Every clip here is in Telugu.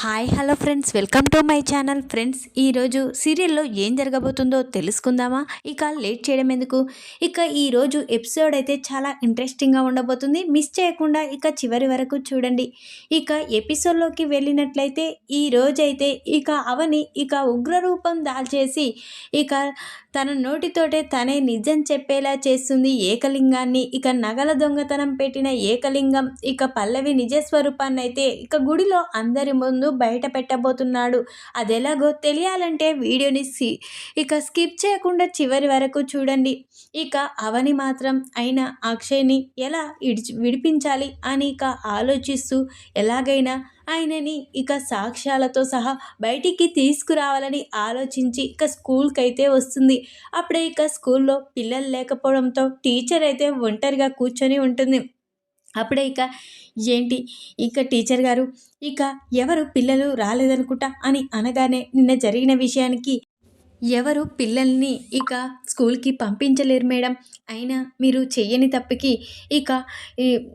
Hi hello friends. Welcome to my channel. Friends ఈరోజు సీరియల్లో ఏం జరగబోతుందో తెలుసుకుందామా? ఇక లేట్ చేయడం ఎందుకు? ఇక ఈరోజు ఎపిసోడ్ అయితే చాలా ఇంట్రెస్టింగ్గా ఉండబోతుంది. మిస్ చేయకుండా ఇక చివరి వరకు చూడండి. ఇక ఎపిసోడ్లోకి వెళ్ళినట్లయితే ఈ రోజైతే ఇక అవని ఇక ఉగ్రరూపం దాల్చేసి ఇక తన నోటితోటే తనే నిజం చెప్పేలా చేస్తుంది ఏకలింగాన్ని. ఇక నగల దొంగతనం పెట్టిన ఏకలింగం ఇక పల్లవి నిజస్వరూపాన్ని అయితే ఇక గుడిలో అందరి ముందు బయట పెట్టబోతున్నాడు? అది ఎలాగో తెలియాలంటే వీడియోని సి ఇక స్కిప్ చేయకుండా చివరి వరకు చూడండి. ఇక అవని మాత్రం అయిన అక్షయ్ని ఎలా ఇడిచి విడిపించాలి అని ఇక ఆలోచిస్తూ ఎలాగైనా ఆయనని ఇక సాక్ష్యాలతో సహా బయటికి తీసుకురావాలని ఆలోచించి ఇక స్కూల్కి అయితే వస్తుంది. అప్పుడే ఇక స్కూల్లో పిల్లలు లేకపోవడంతో టీచర్ అయితే ఒంటరిగా కూర్చొని ఉంటుంది. అప్పుడే ఇక ఏంటి? ఇక టీచర్ గారు ఇక ఎవరు పిల్లలు రాలేదనుకుంటా అని అనగానే నిన్న జరిగిన విషయానికి ఎవరు పిల్లల్ని ఇక స్కూల్కి పంపించలేరు మేడం. అయినా మీరు చెయ్యని తప్పికి ఇక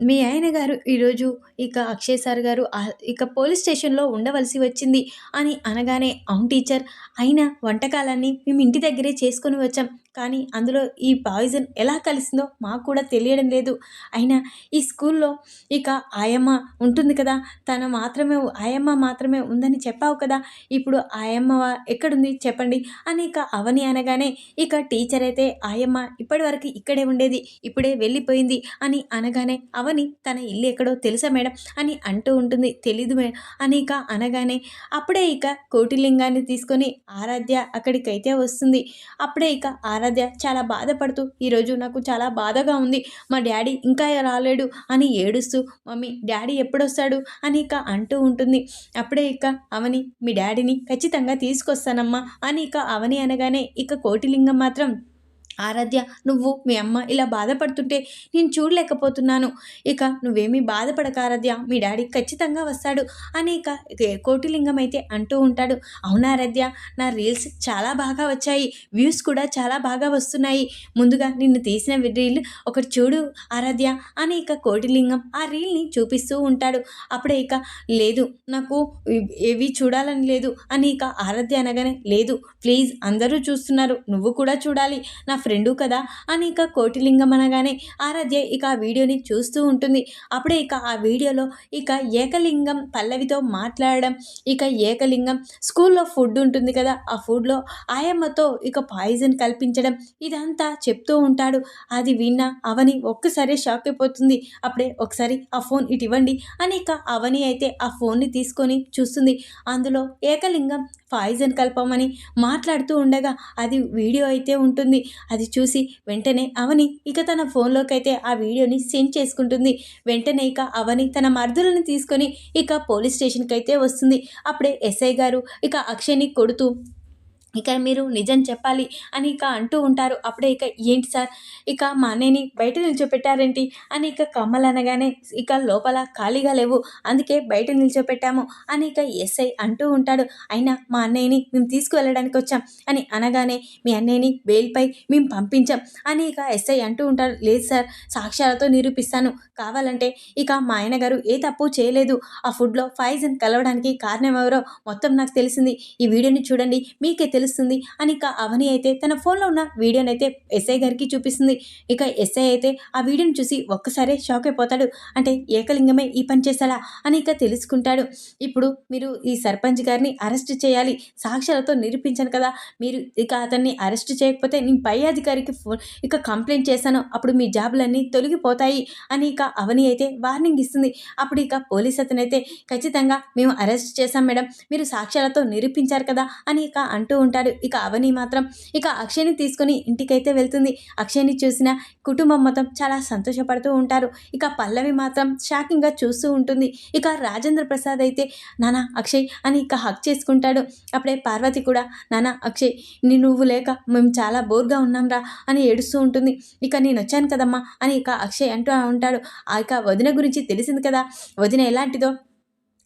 మీ ఆయన గారు ఈరోజు ఇక అక్షయ్ సార్ గారు ఇక పోలీస్ స్టేషన్లో ఉండవలసి వచ్చింది అని అనగానే అవును టీచర్ అయినా వంటకాలన్నీ మేము ఇంటి దగ్గరే చేసుకొని వచ్చాం. కానీ అందులో ఈ పాయిజన్ ఎలా కలిసిందో మాకు కూడా తెలియడం లేదు. అయినా ఈ స్కూల్లో ఇక ఆయమ్మ ఉంటుంది కదా తను మాత్రమే ఆయమ్మ మాత్రమే ఉందని చెప్పావు కదా ఇప్పుడు ఆయమ్మ ఎక్కడుంది చెప్పండి? అని ఇక అవని అనగానే ఇక టీచర్ అయితే ఆయమ్మ ఇప్పటివరకు ఇక్కడే ఉండేది ఇప్పుడే వెళ్ళిపోయింది అని అనగానే అవని తన ఇల్లు ఎక్కడో తెలుసా మేడం అని అంటూ ఉంటుంది. తెలీదు మేడం అని ఇక అనగానే అప్పుడే ఇక కోటిలింగాన్ని తీసుకొని ఆరాధ్య అక్కడికైతే వస్తుంది. అప్పుడే ఇక ఆరా ఆరాధ్య చాలా బాధపడుతూ ఈరోజు నాకు చాలా బాధగా ఉంది. మా డాడీ ఇంకా రాలేడు అని ఏడుస్తూ మమ్మీ డాడీ ఎప్పుడొస్తాడు? అని ఇక అంటూ ఉంటుంది. అప్పుడే ఇక అవని మీ డాడీని ఖచ్చితంగా తీసుకొస్తానమ్మా అని ఇక అవని అనగానే ఇక కోటిలింగం మాత్రం ఆరాధ్య నువ్వు మీ అమ్మ ఇలా బాధపడుతుంటే నేను చూడలేకపోతున్నాను. ఇక నువ్వేమీ బాధపడక ఆరాధ్య మీ డాడీ ఖచ్చితంగా వస్తాడు అని ఇక కోటిలింగం అయితే అంటూ ఉంటాడు. అవునా ఆరాధ్య? నా రీల్స్ చాలా బాగా వచ్చాయి. వ్యూస్ కూడా చాలా బాగా వస్తున్నాయి. ముందుగా నిన్ను తీసిన రీల్ ఒకటి చూడు ఆరాధ్య అని ఇక కోటిలింగం ఆ రీల్ని చూపిస్తూ ఉంటాడు. అప్పుడే ఇక లేదు నాకు ఏవి చూడాలని లేదు అని ఇక ఆరాధ్య అనగానే లేదు ప్లీజ్ అందరూ చూస్తున్నారు నువ్వు కూడా చూడాలి. నా ఫ్రెండు కదా అని ఇక కోటిలింగం అనగానే ఆరాధ్య ఇక ఆ వీడియోని చూస్తూ ఉంటుంది. అప్పుడే ఇక ఆ వీడియోలో ఇక ఏకలింగం పల్లవితో మాట్లాడడం ఇక ఏకలింగం స్కూల్లో ఫుడ్ ఉంటుంది కదా ఆ ఫుడ్లో ఆయమ్మతో ఇక పాయిజన్ కల్పించడం ఇదంతా చెప్తూ ఉంటాడు. అది విన్న అవని ఒక్కసారి షాక్ అయిపోతుంది. అప్పుడే ఒకసారి ఆ ఫోన్ ఇటు ఇవ్వండి అని ఇక అవని అయితే ఆ ఫోన్ని తీసుకొని చూస్తుంది. అందులో ఏకలింగం పాయిజన్ కలపమని మాట్లాడుతూ ఉండగా అది వీడియో అయితే ఉంటుంది. అది చూసి వెంటనే అవని ఇక తన ఫోన్లోకి అయితే ఆ వీడియోని సెండ్ చేసుకుంటుంది. వెంటనే ఇక అవని తన మర్దులను తీసుకొని ఇక పోలీస్ స్టేషన్కి అయితే వస్తుంది. అప్పుడే ఎస్ఐ గారు ఇక అక్షయ్ని కొడుతూ ఇక మీరు నిజం చెప్పాలి అని ఇక అంటూ ఉంటారు. అప్పుడే ఇక ఏంటి సార్? ఇక మా అన్నయ్యని బయట నిల్చోపెట్టారేంటి? అని ఇక కమ్మలు అనగానే ఇక లోపల ఖాళీగా లేవు. అందుకే బయట నిల్చోపెట్టాము అని ఇక ఎస్ఐ అంటూ ఉంటాడు. అయినా మా అన్నయ్యని మేము తీసుకువెళ్ళడానికి వచ్చాం అని అనగానే మీ అన్నయ్యని బెయిల్పై మేము పంపించాం అని ఇక ఎస్ఐ అంటూ ఉంటాడు లేదు సార్ సాక్ష్యాలతో నిరూపిస్తాను. కావాలంటే ఇక మా ఆయన గారు ఏ తప్పు చేయలేదు. ఆ ఫుడ్లో ఫైజన్ కలవడానికి కారణం ఎవరో మొత్తం నాకు తెలిసింది. ఈ వీడియోని చూడండి. మీకే తెలుసు తెలుస్తుంది. అని ఇక అవని అయితే తన ఫోన్లో ఉన్న వీడియోని అయితే ఎస్ఐ గారికి చూపిస్తుంది. ఇక ఎస్ఐ అయితే ఆ వీడియోని చూసి ఒక్కసారే షాక్ అయిపోతాడు. అంటే ఏకలింగమే ఈ పని చేశాడా అని ఇక తెలుసుకుంటాడు. ఇప్పుడు మీరు ఈ సర్పంచ్ గారిని అరెస్ట్ చేయాలి. సాక్ష్యాలతో నిరూపించాను కదా. మీరు ఇక అతన్ని అరెస్ట్ చేయకపోతే నేను పై అధికారికి ఫోన్ ఇక కంప్లైంట్ చేశాను. అప్పుడు మీ జాబులన్నీ తొలగిపోతాయి. అని ఇక అవని అయితే వార్నింగ్ ఇస్తుంది. అప్పుడు ఇక పోలీస్ అతనైతే ఖచ్చితంగా మేము అరెస్ట్ చేశాం మేడం. మీరు సాక్ష్యాలతో నిరూపించారు కదా? అని ఇక అంటూ ఉంటాడు. ఇక అవని మాత్రం ఇక అక్షయ్ని తీసుకొని ఇంటికైతే వెళ్తుంది. అక్షయ్ని చూసిన కుటుంబం మొత్తం చాలా సంతోషపడుతూ ఉంటారు. ఇక పల్లవి మాత్రం షాకింగ్గా చూస్తూ ఉంటుంది. ఇక రాజేంద్ర ప్రసాద్ అయితే నానా అక్షయ్ అని ఇక హక్ చేసుకుంటాడు. అప్పుడే పార్వతి కూడా నానా అక్షయ్ నీ నువ్వు లేక మేము చాలా బోర్గా ఉన్నాంరా అని ఏడుస్తూ ఉంటుంది. ఇక నేను వచ్చాను కదమ్మా అని ఇక అక్షయ్ అంటూ ఉంటాడు. ఆ ఇక వదిన గురించి తెలిసింది కదా. వదిన ఎలాంటిదో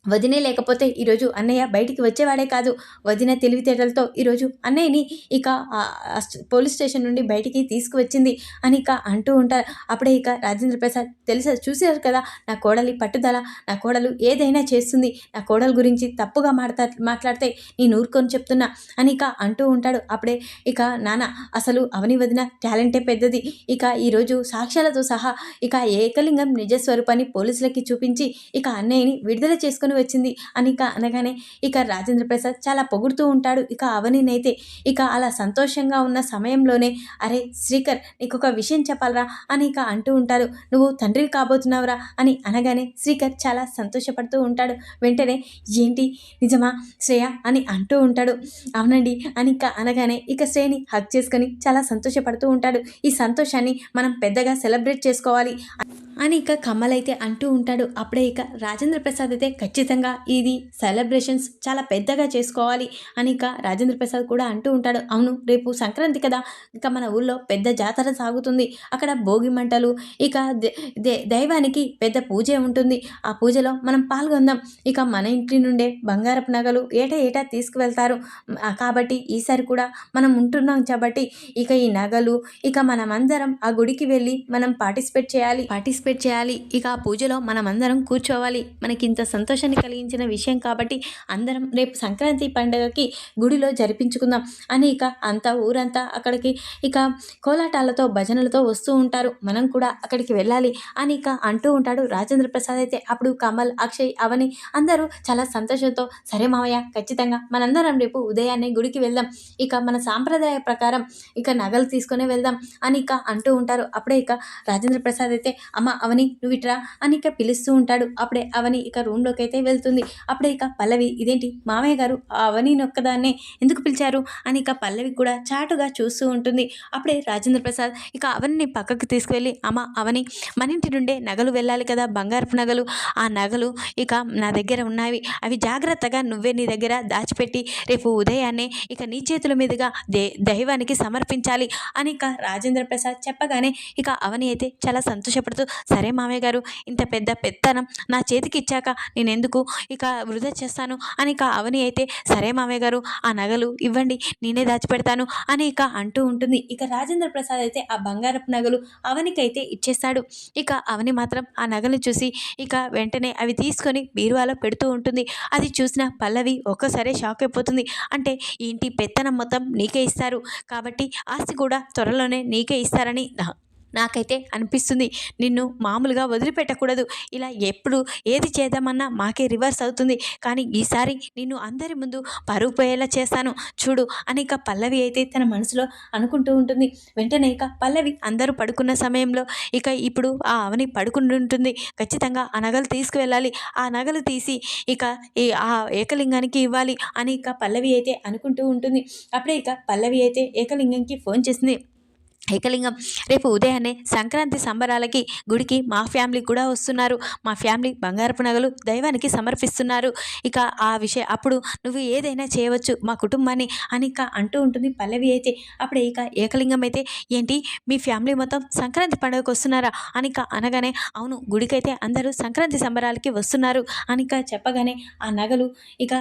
వదినే లేకపోతే ఈరోజు అన్నయ్య బయటికి వచ్చేవాడే కాదు. వదిన తెలివితేటలతో ఈరోజు అన్నయ్యని ఇక పోలీస్ స్టేషన్ నుండి బయటికి తీసుకువచ్చింది. అని ఇక అంటూ ఉంటారు అప్పుడే ఇక రాజేంద్ర ప్రసాద్ తెలుసా? చూసారు కదా? నా కోడలి పట్టుదల నా కోడలు ఏదైనా చేస్తుంది. నా కోడలు గురించి తప్పుగా మాట్లా మాట్లాడితే నేను ఊరుకొని చెప్తున్నా. అని ఇక అంటూ ఉంటాడు. అప్పుడే ఇక నాన్న అసలు అవని వదిన టాలెంటే పెద్దది. ఇక ఈరోజు సాక్ష్యాలతో సహా ఇక ఏకలింగం నిజస్వరూపాన్ని పోలీసులకి చూపించి ఇక అన్నయ్యని విడుదల చేసుకుని వచ్చింది. అని ఇక అనగానే ఇక రాజేంద్ర ప్రసాద్ చాలా పొగుడుతూ ఉంటాడు. ఇక అవనినైతే ఇక అలా సంతోషంగా ఉన్న సమయంలోనే అరే శ్రీకర్ నీకు ఒక విషయం చెప్పాలరా అని ఇక అంటూ ఉంటారు నువ్వు తండ్రివి కాబోతున్నావురా అని అనగానే శ్రీకర్ చాలా సంతోషపడుతూ ఉంటాడు. వెంటనే ఏంటి నిజమా శ్రేయ అని అంటూ ఉంటాడు. అవునండి అని ఇక అనగానే ఇక శ్రేయని హక్ చేసుకొని చాలా సంతోషపడుతూ ఉంటాడు. ఈ సంతోషాన్ని మనం పెద్దగా సెలబ్రేట్ చేసుకోవాలి. అని ఇక కమల్ అయితే అంటూ ఉంటాడు. అప్పుడే ఇక రాజేంద్ర ప్రసాద్ అయితే ఖచ్చితంగా ఇది సెలబ్రేషన్స్ చాలా పెద్దగా చేసుకోవాలి అని ఇక రాజేంద్ర ప్రసాద్ కూడా అంటూ ఉంటాడు. అవును రేపు సంక్రాంతి కదా. ఇక మన ఊళ్ళో పెద్ద జాతర సాగుతుంది. అక్కడ భోగి మంటలు ఇక దే- దే- దైవానికి పెద్ద పూజ ఉంటుంది. ఆ పూజలో మనం పాల్గొందాం. ఇక మన ఇంటి నుండే బంగారపు నగలు ఏటా ఏటా తీసుకువెళ్తారు. కాబట్టి ఈసారి కూడా మనం ఉంటున్నాం కాబట్టి ఇక ఈ నగలు ఇక మనమందరం ఆ గుడికి వెళ్ళి మనం పార్టిసిపేట్ చేయాలి. పార్టిసిపేట్ చేయాలి. ఇక ఆ పూజలో మనమందరం కూర్చోవాలి. మనకి ఇంత సంతోషాన్ని కలిగించిన విషయం కాబట్టి అందరం రేపు సంక్రాంతి పండుగకి గుడిలో జరిపించుకుందాం. అని ఇక అంతా ఊరంతా అక్కడికి ఇక కోలాటాలతో భజనలతో వస్తూ ఉంటారు. మనం కూడా అక్కడికి వెళ్ళాలి అని ఇక అంటూ ఉంటాడు రాజేంద్ర ప్రసాద్ అయితే. అప్పుడు కమల్ అక్షయ్ అవని అందరూ చాలా సంతోషంతో సరే మావయ్య ఖచ్చితంగా మనందరం రేపు ఉదయాన్నే గుడికి వెళ్దాం. ఇక మన సాంప్రదాయ ప్రకారం ఇక నగలు తీసుకునే వెళ్దాం అని ఇక అంటూ ఉంటారు. అప్పుడే ఇక రాజేంద్ర ప్రసాద్ అయితే అమ్మ అవని నువ్వు ఇట్రా? అని ఇక పిలుస్తూ ఉంటాడు. అప్పుడే అవని ఇక రూమ్లోకి అయితే వెళ్తుంది. అప్పుడే ఇక పల్లవి ఇదేంటి? మామయ్య గారు ఆ అవని నొక్కదాన్నే ఎందుకు పిలిచారు? అని ఇక పల్లవి కూడా చాటుగా చూస్తూ ఉంటుంది. అప్పుడే రాజేంద్ర ప్రసాద్ ఇక అవనిని పక్కకు తీసుకువెళ్ళి అమ్మ అవని మన ఇంటి నుండే నగలు వెళ్ళాలి కదా బంగారపు నగలు. ఆ నగలు ఇక నా దగ్గర ఉన్నవి. అవి జాగ్రత్తగా నువ్వే నీ దగ్గర దాచిపెట్టి రేపు ఉదయాన్నే ఇక నీ చేతుల మీదుగా దే దైవానికి సమర్పించాలి అని ఇక రాజేంద్ర ప్రసాద్ చెప్పగానే ఇక అవని అయితే చాలా సంతోషపడుతూ సరే మామయ్య గారు ఇంత పెద్ద పెత్తనం నా చేతికి ఇచ్చాక నేను ఎందుకు ఇక వృధా చేస్తాను. అని ఇక అవని అయితే సరే మామయ్య గారు ఆ నగలు ఇవ్వండి నేనే దాచిపెడతాను అని ఇక అంటూ ఉంటుంది. ఇక రాజేంద్ర ప్రసాద్ అయితే ఆ బంగారపు నగలు అవనికైతే ఇచ్చేస్తాడు. ఇక అవని మాత్రం ఆ నగలు చూసి ఇక వెంటనే అవి తీసుకొని బీరువాలో పెడుతూ ఉంటుంది. అది చూసిన పల్లవి ఒక్కసారే షాక్ అయిపోతుంది. అంటే ఇంటి పెత్తనం మొత్తం నీకే ఇస్తారు? కాబట్టి ఆస్తి కూడా త్వరలోనే నీకే ఇస్తారని నా- నాకైతే అనిపిస్తుంది. నిన్ను మామూలుగా వదిలిపెట్టకూడదు. ఇలా ఎప్పుడు ఏది చేద్దామన్నా మాకే రివర్స్ అవుతుంది. కానీ ఈసారి నిన్ను అందరి ముందు పరుగు పోయేలా చేస్తాను. చూడు అని ఇక పల్లవి అయితే తన మనసులో అనుకుంటూ ఉంటుంది. వెంటనే ఇక పల్లవి అందరూ పడుకున్న సమయంలో ఇక ఇప్పుడు ఆ అవని పడుకుని ఉంటుంది ఖచ్చితంగా ఆ నగలు తీసుకువెళ్ళాలి. ఆ నగలు తీసి ఇక ఈ ఆ ఏకలింగానికి ఇవ్వాలి అని ఇక పల్లవి అయితే అనుకుంటూ ఉంటుంది. అప్పుడే ఇక పల్లవి అయితే ఏకలింగంకి ఫోన్ చేసింది. ఏకలింగం. రేపు ఉదయాన్నే సంక్రాంతి సంబరాలకి గుడికి మా ఫ్యామిలీ కూడా వస్తున్నారు. మా ఫ్యామిలీ బంగారపు నగలు దైవానికి సమర్పిస్తున్నారు. ఇక ఆ విషయం అప్పుడు నువ్వు ఏదైనా చేయవచ్చు మా కుటుంబాన్ని అని ఇక అంటూ ఉంటుంది పల్లవి అయితే. అప్పుడు ఇక ఏకలింగం అయితే ఏంటి మీ ఫ్యామిలీ మొత్తం సంక్రాంతి పండుగకు వస్తున్నారా? అని ఇక అనగానే అవును గుడికైతే అందరూ సంక్రాంతి సంబరాలకి వస్తున్నారు. అని ఇక చెప్పగానే ఆ నగలు ఇక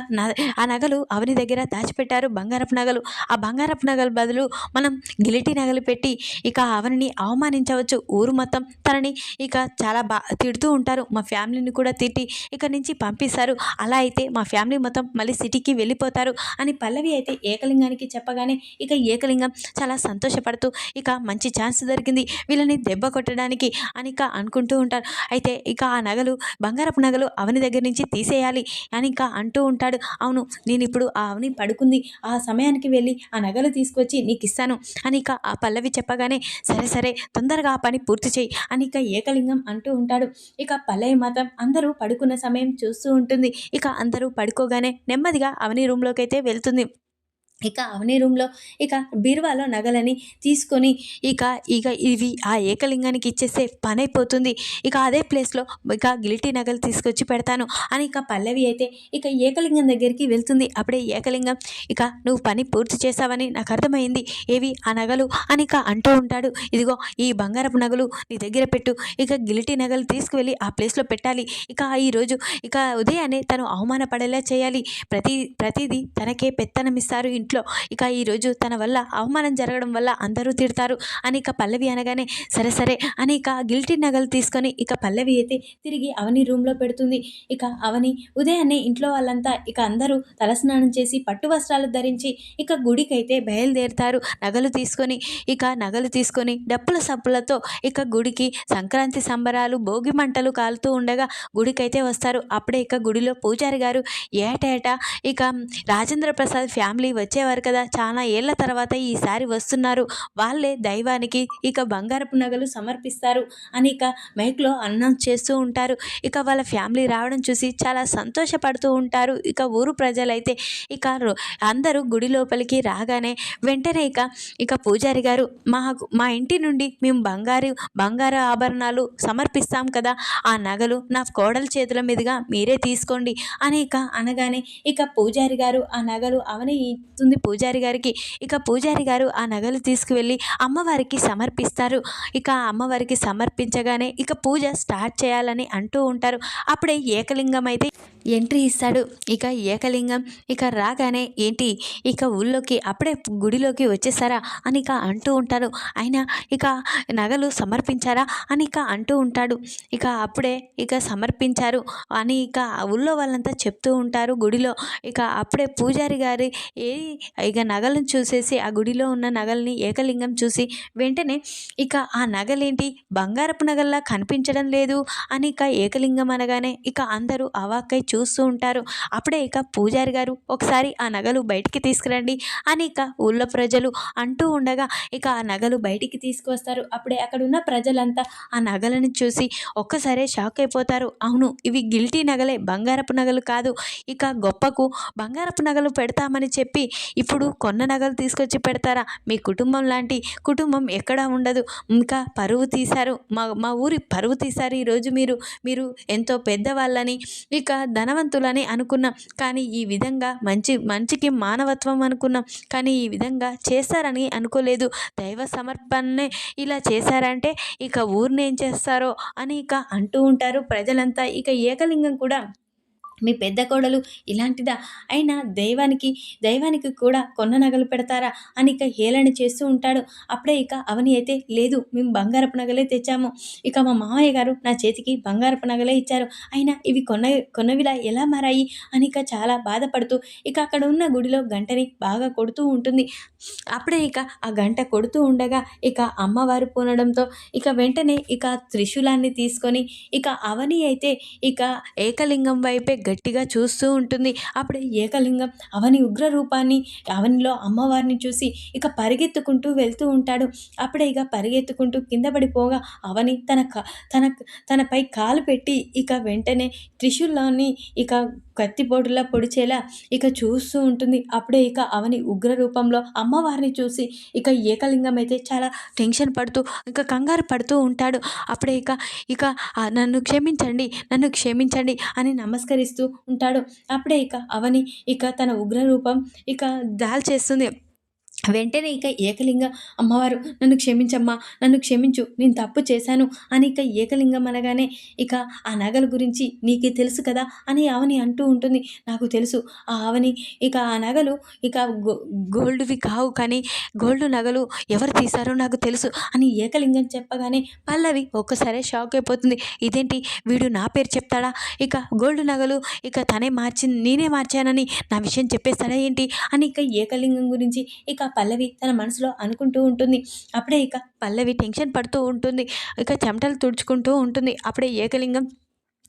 ఆ నగలు అవని దగ్గర దాచిపెట్టారు బంగారపు నగలు. ఆ బంగారపు నగలు బదులు మనం గిలిటి నగలు పెట్టి ఇక ఆవనిని అవమానించవచ్చు. ఊరు మొత్తం తనని ఇక చాలా బా తిడుతూ ఉంటారు. మా ఫ్యామిలీని కూడా తిట్టి ఇక నుంచి పంపిస్తారు. అలా అయితే మా ఫ్యామిలీ మొత్తం మళ్ళీ సిటీకి వెళ్ళిపోతారు అని పల్లవి అయితే ఏకలింగానికి చెప్పగానే ఇక ఏకలింగం చాలా సంతోషపడుతూ ఇక మంచి ఛాన్స్ దొరికింది. వీళ్ళని దెబ్బ కొట్టడానికి అని ఇక అనుకుంటూ ఉంటారు. అయితే ఇక ఆ నగలు బంగారపు నగలు అవని దగ్గర నుంచి తీసేయాలి అని ఇక అంటూ ఉంటాడు. అవును నేను ఇప్పుడు ఆ అవని పడుకుంది. ఆ సమయానికి వెళ్ళి ఆ నగలు తీసుకొచ్చి నీకు ఇస్తాను అని ఇక ఆ పల్లవి చెప్ప చెప్పగానే సరే సరే తొందరగా ఆ పని పూర్తి చేయి అని ఇక ఏకలింగం అంటూ ఉంటాడు. ఇక పల్లయ్య మాత్రం అందరూ పడుకున్న సమయం చూస్తూ ఉంటుంది. ఇక అందరూ పడుకోగానే నెమ్మదిగా అవని రూమ్లోకి అయితే వెళ్తుంది. ఇక అవని రూమ్లో ఇక బీరువాలో నగలని తీసుకొని ఇక ఇక ఇవి ఆ ఏకలింగానికి ఇచ్చేస్తే పని అయిపోతుంది. ఇక అదే ప్లేస్లో ఇక గిల్టీ నగలు తీసుకొచ్చి పెడతాను అని ఇక పల్లవి అయితే ఇక ఏకలింగం దగ్గరికి వెళ్తుంది. అప్పుడే ఏకలింగం ఇక నువ్వు పని పూర్తి చేసావని నాకు అర్థమైంది. ఏవి ఆ నగలు? అని ఇక అంటూ ఉంటాడు. ఇదిగో ఈ బంగారపు నగలు నీ దగ్గర పెట్టు. ఇక గిల్టీ నగలు తీసుకువెళ్ళి ఆ ప్లేస్లో పెట్టాలి. ఇక ఈరోజు ఇక ఉదయాన్నే తను అవమానపడేలా చేయాలి. ప్రతి ప్రతిదీ తనకే పెత్తనమిస్తారు. ఇంట్లో. ఇక ఈరోజు తన వల్ల అవమానం జరగడం వల్ల అందరూ తిడతారు. అని ఇక పల్లవి అనగానే సరే సరే అని ఇక గిల్టీ నగలు తీసుకొని ఇక పల్లవి అయితే తిరిగి అవని రూమ్లో పెడుతుంది. ఇక అవని ఉదయాన్నే ఇంట్లో వాళ్ళంతా ఇక అందరూ తలస్నానం చేసి పట్టు వస్త్రాలు ధరించి ఇక గుడికైతే బయలుదేరుతారు. నగలు తీసుకొని ఇక నగలు తీసుకొని డప్పుల సప్పులతో ఇక గుడికి సంక్రాంతి సంబరాలు భోగి మంటలు కాలుతూ ఉండగా గుడికైతే వస్తారు. అప్పుడే ఇక గుడిలో పూజారి గారు ఏటేటా ఇక రాజేంద్ర ప్రసాద్ ఫ్యామిలీ వచ్చి వచ్చేవారు కదా. చాలా ఏళ్ళ తర్వాత ఈసారి వస్తున్నారు. వాళ్ళే దైవానికి ఇక బంగారపు నగలు సమర్పిస్తారు అని ఇక మైక్లో అనౌన్స్ చేస్తూ ఉంటారు. ఇక వాళ్ళ ఫ్యామిలీ రావడం చూసి చాలా సంతోషపడుతూ ఉంటారు. ఇక ఊరు ప్రజలైతే ఇక రో- అందరూ గుడి లోపలికి రాగానే వెంటనే ఇక ఇక పూజారి గారు మాకు మా ఇంటి నుండి మేము బంగారు బంగారు ఆభరణాలు సమర్పిస్తాం కదా. ఆ నగలు నా కోడల చేతుల మీదుగా మీరే తీసుకోండి అని ఇక అనగానే ఇక పూజారి గారు ఆ నగలు అవని ఇస్తుంది పూజారి గారికి. ఇక పూజారి గారు ఆ నగలు తీసుకువెళ్ళి అమ్మవారికి సమర్పిస్తారు. ఇక అమ్మవారికి సమర్పించగానే ఇక పూజ స్టార్ట్ చేయాలని అంటూ ఉంటారు. అప్పుడే ఏకలింగం అయితే ఎంట్రీ ఇస్తాడు. ఇక ఏకలింగం ఇక రాగానే ఏంటి? ఇక ఊళ్ళోకి అప్పుడే గుడిలోకి వచ్చేసారా అని ఇక అంటూ ఉంటారు. ఆయన ఇక నగలు సమర్పించారా? అని ఇక అంటూ ఉంటాడు. ఇక అప్పుడే ఇక సమర్పించారు. అని ఇక ఊళ్ళో వాళ్ళంతా చెప్తూ ఉంటారు గుడిలో. ఇక అప్పుడే పూజారి గారి ఏ ఇక నగలను చూసేసి ఆ గుడిలో ఉన్న నగల్ని ఏకలింగం చూసి వెంటనే ఇక ఆ నగలేంటి? బంగారపు నగల్లా కనిపించడం లేదు అని ఇక ఏకలింగం అనగానే ఇక అందరూ అవాక్కై చూస్తూ ఉంటారు. అప్పుడే ఇక పూజారి గారు ఒకసారి ఆ నగలు బయటికి తీసుకురండి అని ఇక ఊళ్ళో ప్రజలు అంటూ ఉండగా ఇక ఆ నగలు బయటికి తీసుకువస్తారు అప్పుడే అక్కడ ఉన్న ప్రజలంతా ఆ నగలను చూసి ఒక్కసారే షాక్ అయిపోతారు. అవును ఇవి గిల్టీ నగలే బంగారపు నగలు కాదు. ఇక గొప్పకు బంగారపు నగలు పెడతామని చెప్పి ఇప్పుడు కొన్న నగలు తీసుకొచ్చి పెడతారా? మీ కుటుంబం లాంటి కుటుంబం ఎక్కడా ఉండదు. ఇంకా పరువు తీశారు. మా మా ఊరి పరువు తీశారు ఈరోజు మీరు. మీరు ఎంతో పెద్దవాళ్ళని ఇక ధనవంతులని అనుకున్నాం. కానీ ఈ విధంగా మంచి మంచికి మానవత్వం అనుకున్నాం. కానీ ఈ విధంగా చేస్తారని అనుకోలేదు. దైవ సమర్పణనే ఇలా చేశారంటే ఇక ఊరిని ఏం చేస్తారో అని ఇక అంటూ ఉంటారు ప్రజలంతా. ఇక ఏకలింగం కూడా మీ పెద్ద కోడలు ఇలాంటిదా? అయినా దైవానికి దైవానికి కూడా కొన్న నగలు పెడతారా? అని ఇక హేళన చేస్తూ ఉంటాడు. అప్పుడే ఇక అవని అయితే లేదు మేము బంగారపు నగలే తెచ్చాము. ఇక మా మామయ్య గారు నా చేతికి బంగారపు నగలే ఇచ్చారు. అయినా ఇవి కొన్న కొన్నవిలా ఎలా మారాయి? అని ఇక చాలా బాధపడుతూ ఇక అక్కడ ఉన్న గుడిలో గంటని బాగా కొడుతూ ఉంటుంది. అప్పుడే ఇక ఆ గంట కొడుతూ ఉండగా ఇక అమ్మవారు పూనడంతో ఇక వెంటనే ఇక త్రిశూలాన్ని తీసుకొని ఇక అవని అయితే ఇక ఏకలింగం వైపే గట్టిగా చూస్తూ ఉంటుంది. అప్పుడే ఏకలింగం అవని ఉగ్ర రూపాన్ని అవనిలో అమ్మవారిని చూసి ఇక పరిగెత్తుకుంటూ వెళ్తూ ఉంటాడు. అప్పుడే ఇక పరిగెత్తుకుంటూ కింద పడిపోగా అవని తన తన తనపై కాలు పెట్టి ఇక వెంటనే త్రిశూల్లోని ఇక కత్తిపోటులా పొడిచేలా ఇక చూస్తూ ఉంటుంది. అప్పుడే ఇక అవని ఉగ్ర రూపంలో అమ్మవారిని చూసి ఇక ఏకలింగం అయితే చాలా టెన్షన్ పడుతూ ఇక కంగారు పడుతూ ఉంటాడు. అప్పుడే ఇక ఇక నన్ను క్షమించండి నన్ను క్షమించండి అని నమస్కరిస్తూ ఉంటాడు. అప్పుడే ఇక అవని ఇక తన ఉగ్ర రూపం ఇక దాల్చేస్తుంది. వెంటనే ఇక ఏకలింగ అమ్మవారు నన్ను క్షమించమ్మా నన్ను క్షమించు నేను తప్పు చేశాను అని ఇక ఏకలింగం అనగానే ఇక ఆ నగల గురించి నీకు తెలుసు కదా అని ఆవని అంటూ ఉంటుంది. నాకు తెలుసు. ఆ ఆవని ఇక ఆ నగలు ఇక గో గోల్డ్వి కావు కానీ గోల్డ్ నగలు ఎవరు తీశారో నాకు తెలుసు అని ఏకలింగం చెప్పగానే పల్లవి ఒక్కసారే షాక్ అయిపోతుంది. ఇదేంటి? వీడు నా పేరు చెప్తాడా? ఇక గోల్డ్ నగలు ఇక తనే మార్చి నేనే మార్చానని నా విషయం చెప్పేస్తాడా ఏంటి? అని ఇక ఏకలింగం గురించి ఇక పల్లవి తన మనసులో అనుకుంటూ ఉంటుంది. అప్పుడే ఇక పల్లవి టెన్షన్ పడుతూ ఉంటుంది. ఇక చెమటలు తుడుచుకుంటూ ఉంటుంది. అప్పుడే ఏకలింగం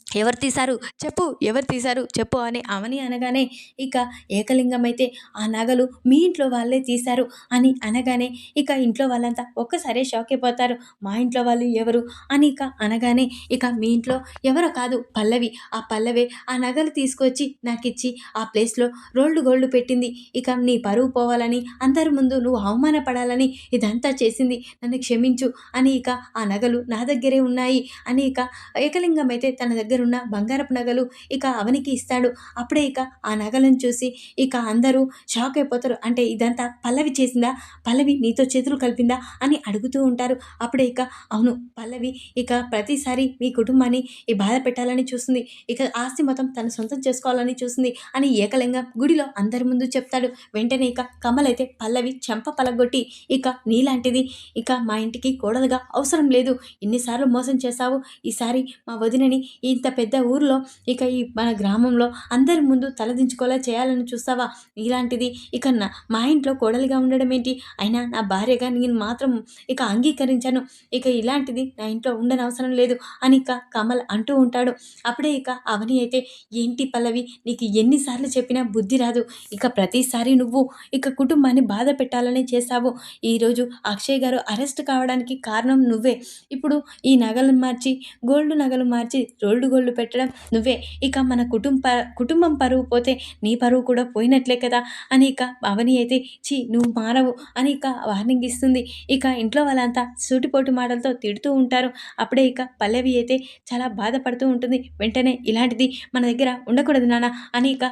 ఎవరు తీశారు? చెప్పు ఎవరు తీశారు? చెప్పు అని అవని అనగానే ఇక ఏకలింగం అయితే ఆ నగలు మీ ఇంట్లో వాళ్ళే తీశారు అని అనగానే ఇక ఇంట్లో వాళ్ళంతా ఒక్కసారే షాక్ అయిపోతారు. మా ఇంట్లో వాళ్ళు ఎవరు? అని ఇక అనగానే ఇక మీ ఇంట్లో ఎవరో కాదు పల్లవి. ఆ పల్లవే ఆ నగలు తీసుకొచ్చి నాకు ఇచ్చి ఆ ప్లేస్లో రోల్డ్ గోల్డ్ పెట్టింది. ఇక నీ పరువు పోవాలని అందరి ముందు నువ్వు అవమానపడాలని ఇదంతా చేసింది. నన్ను క్షమించు అని ఇక ఆ నగలు నా దగ్గరే ఉన్నాయి అని ఇక ఏకలింగం అయితే తన దగ్గర ఉన్న బంగారపు నగలు ఇక అవనికి ఇస్తాడు. అప్పుడే ఇక ఆ నగలను చూసి ఇక అందరూ షాక్ అయిపోతారు. అంటే ఇదంతా పల్లవి చేసిందా? పల్లవి నీతో చేతులు కలిపిందా? అని అడుగుతూ ఉంటారు. అప్పుడే ఇక అవును పల్లవి ఇక ప్రతిసారి మీ కుటుంబాన్ని ఈ బాధ పెట్టాలని చూస్తుంది. ఇక ఆస్తి మొత్తం తన సొంతం చేసుకోవాలని చూస్తుంది అని ఏకలింగం గుడిలో అందరి ముందు చెప్తాడు. వెంటనే ఇక కమలైతే పల్లవి చెంప పలగొట్టి ఇక నీలాంటిది ఇక మా ఇంటికి కోడలుగా అవసరం లేదు. ఎన్నిసార్లు మోసం చేశావు? ఈసారి మా వదినని ఇంత పెద్ద ఊర్లో ఇక ఈ మన గ్రామంలో అందరి ముందు తలదించుకోలా చేయాలని చూస్తావా? ఇలాంటిది ఇక నా మా ఇంట్లో కోడలిగా ఉండడం ఏంటి? అయినా నా భార్యగా నేను మాత్రం ఇక అంగీకరించాను. ఇక ఇలాంటిది నా ఇంట్లో ఉండనవసరం లేదు అని ఇక కమల్ అంటూ ఉంటాడు. అప్పుడే ఇక అవని అయితే ఏంటి పల్లవి నీకు ఎన్నిసార్లు చెప్పినా బుద్ధి రాదు. ఇక ప్రతిసారి నువ్వు ఇక కుటుంబాన్ని బాధ పెట్టాలని చేశావు ఈరోజు అక్షయ్ గారు అరెస్ట్ కావడానికి కారణం నువ్వే. ఇప్పుడు ఈ నగలు మార్చి గోల్డ్ నగలు మార్చి రోల్డ్ గోల్డ్ పెట్టడం నువ్వే ఇక మన కుటుంబ కుటుంబం పరువు పోతే నీ పరువు కూడా పోయినట్లే కదా? అని ఇక అవని అయితే చీ నువ్వు మారవు అని ఇక వార్నింగ్ ఇస్తుంది. ఇక ఇంట్లో వాళ్ళంతా సూటిపోటు మాటలతో తిడుతూ ఉంటారు. అప్పుడే ఇక పల్లవి అయితే చాలా బాధపడుతూ ఉంటుంది. వెంటనే ఇలాంటిది మన దగ్గర ఉండకూడదు నాన్న అని ఇక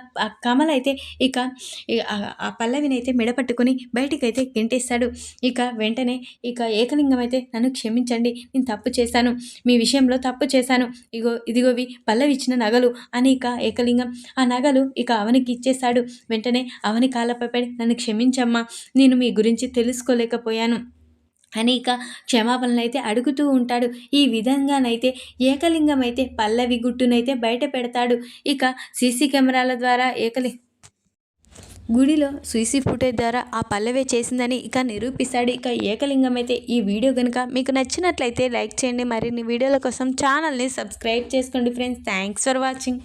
కమల్ అయితే ఇక ఆ- పల్లవిని అయితే మెడపట్టుకొని బయటికైతే గెంటేస్తాడు. ఇక వెంటనే ఇక ఏకలింగం అయితే నన్ను క్షమించండి నేను తప్పు చేశాను. మీ విషయంలో తప్పు చేశాను. ఇగో ఇదిగోవి పల్లవి ఇచ్చిన నగలు అని ఇక ఏకలింగం. ఆ నగలు ఇక అవనికి ఇచ్చేశాడు. వెంటనే అవని కాళ్ళపై పడి నన్ను క్షమించమ్మా నేను మీ గురించి తెలుసుకోలేకపోయాను అని ఇక అడుగుతూ ఉంటాడు. ఈ విధంగానైతే ఏకలింగం అయితే పల్లవి గుట్టునైతే బయట పెడతాడు. ఇక సీసీ కెమెరాల ద్వారా ఏకలి గుడిలో సీసీ ఫుటేజ్ ద్వారా ఆ పల్లవే చేసిందని ఇక నిరూపిస్తాడు ఇక ఏకలింగం అయితే ఈ వీడియో కనుక మీకు నచ్చినట్లయితే లైక్ చేయండి. మరిన్ని వీడియోల కోసం ఛానల్ని సబ్స్క్రైబ్ చేసుకోండి ఫ్రెండ్స్. Thanks for watching.